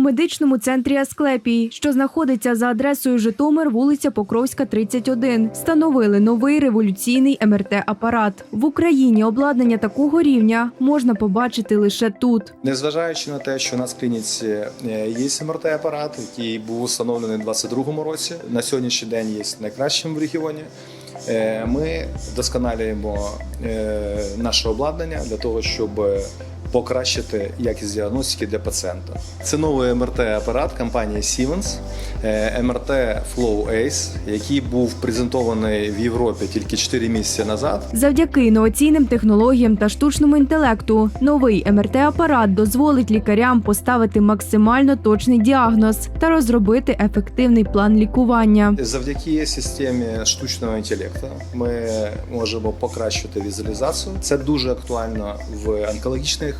медичному центрі Асклепій, що знаходиться за адресою Житомир, вулиця Покровська, 31, встановили новий революційний МРТ-апарат. В Україні обладнання такого рівня можна побачити лише тут. Незважаючи на те, що у нас в клініці е, є МРТ-апарат, який був встановлений у 2022 році, на сьогоднішній день є найкращим в регіоні. е, Ми вдосконалюємо е, наше обладнання для того, щоб покращити якість діагностики для пацієнта. Це новий МРТ-апарат компанії Siemens, е, МРТ Flow Ace, який був презентований в Європі тільки 4 місяці назад. Завдяки інноваційним технологіям та штучному інтелекту новий МРТ-апарат дозволить лікарям поставити максимально точний діагноз та розробити ефективний план лікування. Завдяки системі штучного інтелекту ми можемо покращити візуалізацію. Це дуже актуально в онкологічних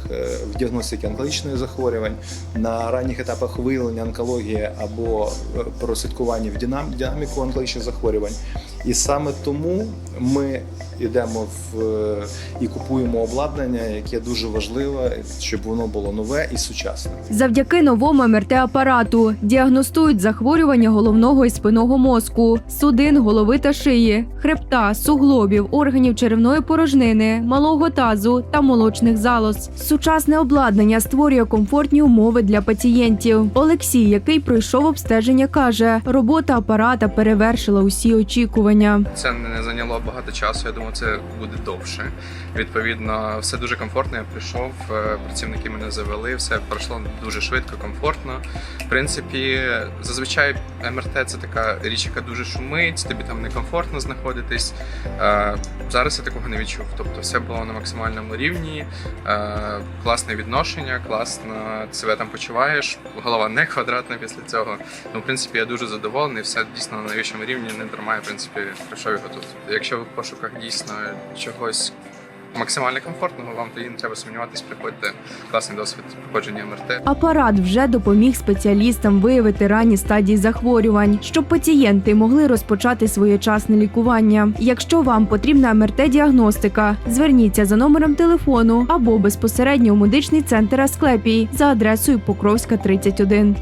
в діагностиці онкологічних захворювань на ранніх етапах виявлення онкології або е, прослідкування в динам- динаміку онкологічних захворювань. І саме тому ми йдемо в е, і купуємо обладнання, яке дуже важливе, щоб воно було нове і сучасне. Завдяки новому МРТ-апарату діагностують захворювання головного і спинного мозку, судин, голови та шиї, хребта, суглобів, органів черевної порожнини, малого тазу та молочних залоз. Сучасне обладнання створює комфортні умови для пацієнтів. Олексій, який пройшов обстеження, каже, робота апарата перевершила усі очікування. Це не зайняло багато часу. Я думаю, це буде довше. Відповідно, все дуже комфортно. Я прийшов, е, працівники мене завели, все пройшло дуже швидко, комфортно. В принципі, зазвичай МРТ це така річ, яка дуже шумить, тобі там некомфортно знаходитись. Е, Зараз я такого не відчув. Тобто, все було на максимальному рівні, е, класне відношення, класно себе там почуваєш. Голова не квадратна після цього. Ну, в принципі, я дуже задоволений. Все дійсно на найвищому рівні, не дарма, в принципі, прийшов його тут. Якщо в пошуках дійсно чогось максимально комфортного, вам тоді не треба сумніватись, приходьте. Класний досвід проходження МРТ. Апарат вже допоміг спеціалістам виявити ранні стадії захворювань, щоб пацієнти могли розпочати своєчасне лікування. Якщо вам потрібна МРТ-діагностика, зверніться за номером телефону або безпосередньо у медичний центр Асклепій за адресою Покровська 31.